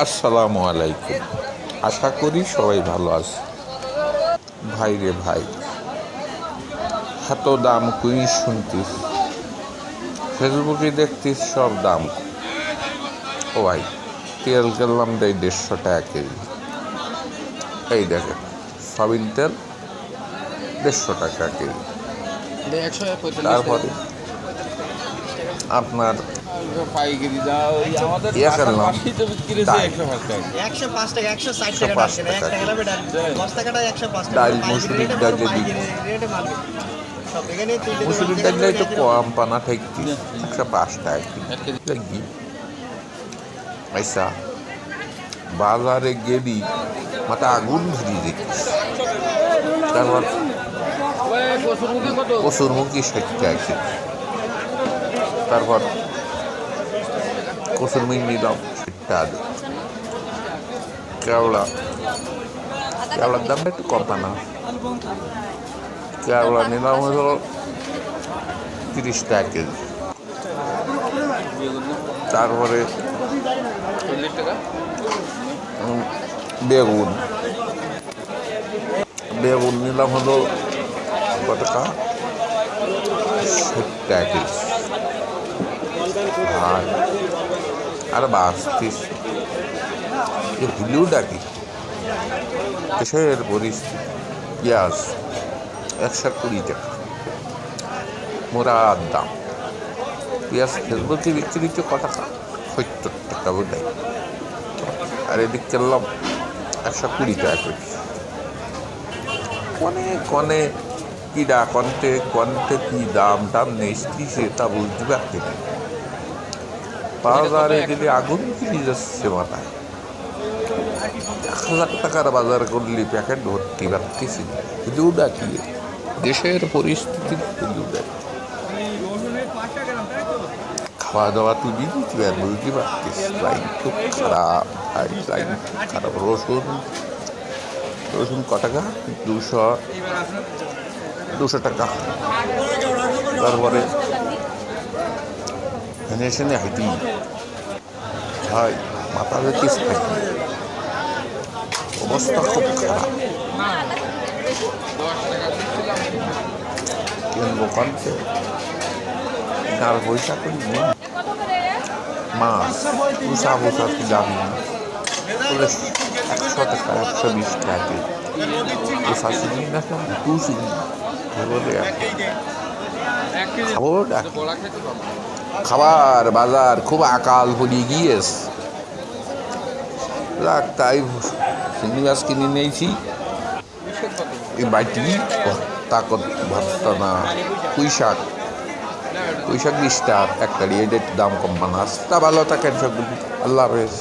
আসসালামু আলাইকুম। আশা করি সবাই ভালো আছে। ভাই রে ভাই এত দাম কুই শুনতিস? ফেসবুকে দেখতিস সব দাম। ও ভাই তেল কিনলাম দেয় দেড়শো টাকা কেজি। এই দেখেন সবিন তেল দেড়শো টাকা কেজি। তারপরে আপনার পাইকারি দাও ওই আমাদের ঢাকার খেললাম। পাশেই তো বিক্রি হচ্ছে একশো পাঁচ টাকা। একশো পাঁচ টাকা একশো ষাট টাকা পাঁচ ডাক এক টাকা। টাকা লাগবে দশ টাকাটা একশো পাঁচ টাকা। ডাল, মুসুরির ডাল মাল, যদি- পাইকারি রেটে মাল সব এখানে তুলতে মুসুরির ডালটা একটু কম পানা ঠেকতি একশো পাঁচ টাকা এক কেজি। পয়সা বাজারে গেলি মাথা আগুন ধরিয়ে দেখিস। তারপর কসুরমুখী ষাট টাকা তারপর কসুরমুখী নিলাম দিয়ে। কেওড়া কেওড়ার দামটা একটু কম না কেওড়া নিলাম হলো তিরিশ টাকা কেজি তারপরে বেগুন বেগুন নিলাম হলো কত টাকা ষাট টাকা কেজি আর আর বাস্তিস হিলু ডাকি। দেশের পরিস্থিতি পেঁয়াজ একশো কুড়ি টাকা। মোরার দাম। পেঁয়াজ ফেসবুকে বিক্রি হচ্ছে ক টাকা? সত্তর টাকা বোধ আর এদিক করলাম একশো কুড়ি টাকা করে। কনে কনে কিরা কন্টে কন্টে কি দাম টাম নেই সেটা বুঝতে পারছি না বাজারে গেলে আগুন কিনে যাচ্ছে মাথায় এক হাজার টাকার বাজার করলে, প্যাকেট ভর্তি পারতেছি শুধু ডাকি দেশের পরিস্থিতি শুধু ডাকি খাওয়া দাওয়া তুই দিতে পার বুঝতে পারতিস লাইন খুব খারাপ, ভাই, লাইন খারাপ। রসুন রসুন ক টাকা দুশো দুশো টাকা। তারপরে হাইটি ভাই মাথা হাইটি অবস্থা খারাপ কিনবো কনতে আর মাছ পুষা পুষা কি দাম না বলে একশো টাকা একশো বিশ টাকা কেজি পুষা না কেন দু চিনি খাব ডাক বড়া খেতে পাবো খাবার বাজার খুব আকাল হয়ে গিয়েছে যাক, তাই মাছ কিনে নিয়েছি। এই বাটি, তাকত ভর্তা না পুঁই শাক পুঁই শাক বিশ টাকা একটা এদের দাম কম বানাস ভালো থাকেন সবগুলি আল্লাহ হাফেজ।